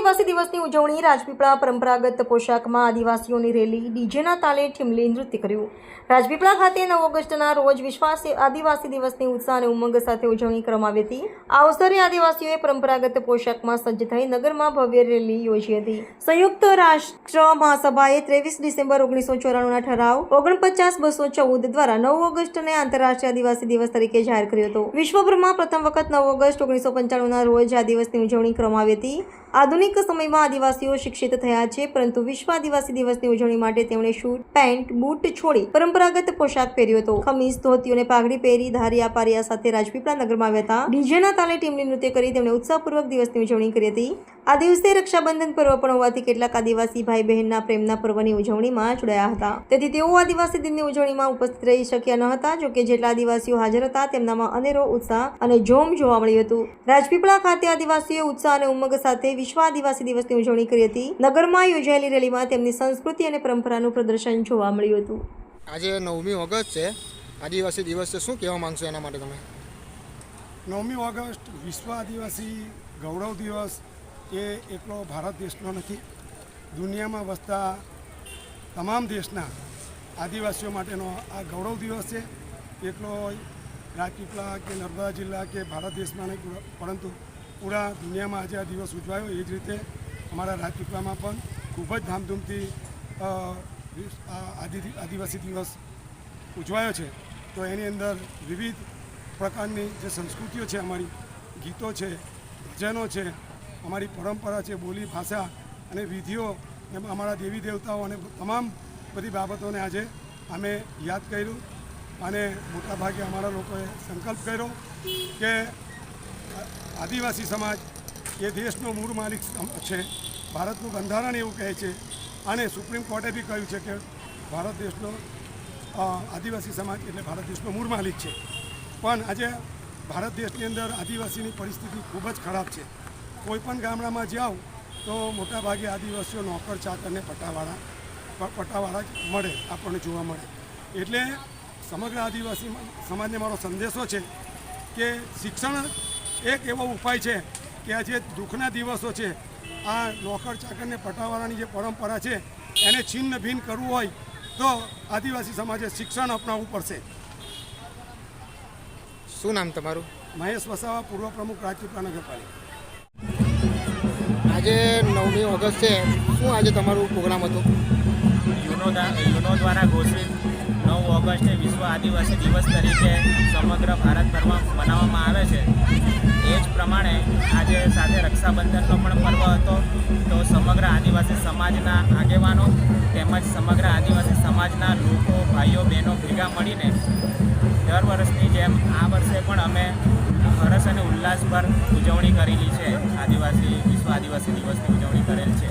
આદિવાસી દિવસની ઉજવણી રાજપીપળા પરંપરાગત પોશાકમાં આદિવાસીઓની રેલી, ડીજેના તાલે ઠીમલી નૃત્ય કર્યું. રાજપીપળા ખાતે નવ ઓગસ્ટના રોજ વિશ્વાસ આદિવાસી દિવસની ઉત્સાહ અને ઉમંગ સાથે ઉજવણી કરવામાં આવી હતી. આ અવસરે આદિવાસીઓએ પરંપરાગત પોશાકમાં સજ્જ થઈ નગરમાં ભવ્ય રેલી યોજી હતી. સંયુક્ત રાષ્ટ્ર મહાસભાએ ત્રેવીસ ડિસેમ્બર ઓગણીસો ચોરાણુંના ઠરાવ, ઓગણપચાસ બસો ચૌદ દ્વારા નવ ઓગસ્ટને આંતરરાષ્ટ્રીય આદિવાસી દિવસ તરીકે જાહેર કર્યો હતો. વિશ્વભરમાં પ્રથમ વખત નવ ઓગસ્ટ ઓગણીસો પંચાણુંના રોજ આ દિવસની ઉજવણી કરવામાં આવી હતી. આધુનિક સમયમાં આદિવાસીઓ શિક્ષિત થયા છે, પરંતુ વિશ્વ આદિવાસી દિવસની ઉજવણી માટે તેમણે શૂટ, પેન્ટ, બૂટ છોડી પરંપરાગત પોશાક પહેર્યો હતો. ખમીસ ધોતી અને પાઘડી પહેરી ધારિયા પારિયા સાથે રાજપીપળા નગરમાં આવ્યા હતા. ડીજેના તાલે ટીમની નૃત્ય કરી તેમણે ઉત્સાહપૂર્વક દિવસની ઉજવણી કરી હતી. આ દિવસે રક્ષાબંધન પર્વ પણ હોવાથી કેટલાક આદિવાસી ભાઈ બહેનના પ્રેમના પર્વની ઉજવણીમાં જોડાયા હતા. તેથી તેઓ આદિવાસી દિનની ઉજવણીમાં ઉપસ્થિત રહી શક્યા ન હતા જોકે જેટલા આદિવાસીઓ હાજર હતા તેમનામાં અનેરો ઉત્સાહ અને જોમ જોવા મળ્યું હતું. રાજપીપળા ખાતે આદિવાસીઓ ઉત્સાહ અને ઉમંગ સાથે વિશ્વ આદિવાસી દિવસની ઉજવણી કરી હતી. નગરમાં યોજાયેલી રેલીમાં તેમની સંસ્કૃતિ અને પરંપરાનું પ્રદર્શન જોવા મળ્યું હતું. આજે નવમી ઓગસ્ટ છે. આદિવાસી દિવસ છે શું કહેવા માંગશો એના માટે તમે? નવમી ઓગસ્ટ વિશ્વ આદિવાસી ગૌરવ દિવસ. એ એકલો ભારત દેશનો નથી. દુનિયામાં વસતા તમામ દેશના આદિવાસીઓ માટેનો આ ગૌરવ દિવસ છે. એકલો રાજપીપળા કે નર્મદા જિલ્લા કે ભારત દેશમાં નહીં પરંતુ પૂરા દુનિયામાં આજે આ દિવસ ઉજવાયો. એ જ રીતે અમારા રાજપીપળામાં પણ ખૂબ જ ધામધૂમથી આદિવાસી દિવસ ઉજવાયો છે. તો એની અંદર વિવિધ પ્રકારની જે સંસ્કૃતિઓ છે, અમારી ગીતો છે, ભજનો છે અમારી પરંપરા છે બોલી, ભાષા અને વિધિઓ એમ અમારા દેવી દેવતાઓ અને તમામ બધી બાબતોને આજે અમે યાદ કર્યું અને મોટાભાગે અમારા લોકોએ સંકલ્પ કર્યો કે આદિવાસી સમાજ એ દેશનો મૂળ માલિક છે. ભારતનું બંધારણ એવું કહે છે અને સુપ્રીમ કોર્ટે બી કહ્યું છે કે ભારત દેશનો આદિવાસી સમાજ એટલે ભારત દેશનો મૂળ માલિક છે. પણ આજે ભારત દેશની અંદર આદિવાસીની પરિસ્થિતિ ખૂબ જ ખરાબ છે. કોઈ પણ ગામડામાં જાઉં તો મોટાભાગે આદિવાસીઓ નોકર ચાકરને પટાવાળા પ- પટાવાળા જ મળે આપણને જોવા મળે. એટલે સમગ્ર આદિવાસી સમાજને મારો સંદેશો છે કે શિક્ષણ એક એવો ઉપાય છે કે આ જે દુઃખના દિવસો છે આ નોકર ચાકરને પટાવાળાની જે પરંપરા છે એને છિન્ન ભિન્ન કરવું હોય તો આદિવાસી સમાજે શિક્ષણ અપનાવવું પડશે. શું નામ તમારું? મહેશ વસાવા પૂર્વ પ્રમુખ રાજપીપળા નગરપાલિકા. આજે નવમી ઓગસ્ટ છે. શું આજે તમારું પ્રોગ્રામ હતો? યુનો યુનો દ્વારા ઘોષિત નવ ઓગસ્ટે વિશ્વ આદિવાસી દિવસ તરીકે સમગ્ર ભારતભરમાં મનાવવામાં આવે છે. એ જ પ્રમાણે આજે સાથે રક્ષાબંધનનો પણ પર્વ હતો. તો સમગ્ર આદિવાસી સમાજના આગેવાનો તેમજ સમગ્ર આદિવાસી સમાજના લોકો, ભાઈઓ, બહેનો ભેગા મળીને દર વર્ષની જેમ આ વર્ષે પણ અમે હરસ અને ઉલ્લાસભર ઉજવણી કરેલી છે આદિવાસી વિશ્વ આદિવાસી દિવસની ઉજવણી કરેલ છે.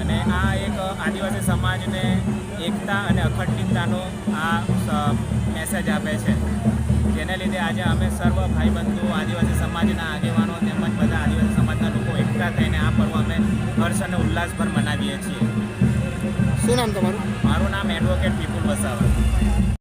અને આ એક આદિવાસી સમાજને એકતા અને અખંડિતતાનો આ મેસેજ આપે છે. જેને લીધે આજે અમે સર્વ ભાઈબંધુ આદિવાસી સમાજના આગેવાનો તેમજ બધા આદિવાસી સમાજના લોકો એકઠા થઈને આ પર્વ અમે હર્ષ અને ઉલ્લાસભર મનાવીએ છીએ. શું નામ તમારું? મારું નામ એડવોકેટ વિપુલ વસાવા.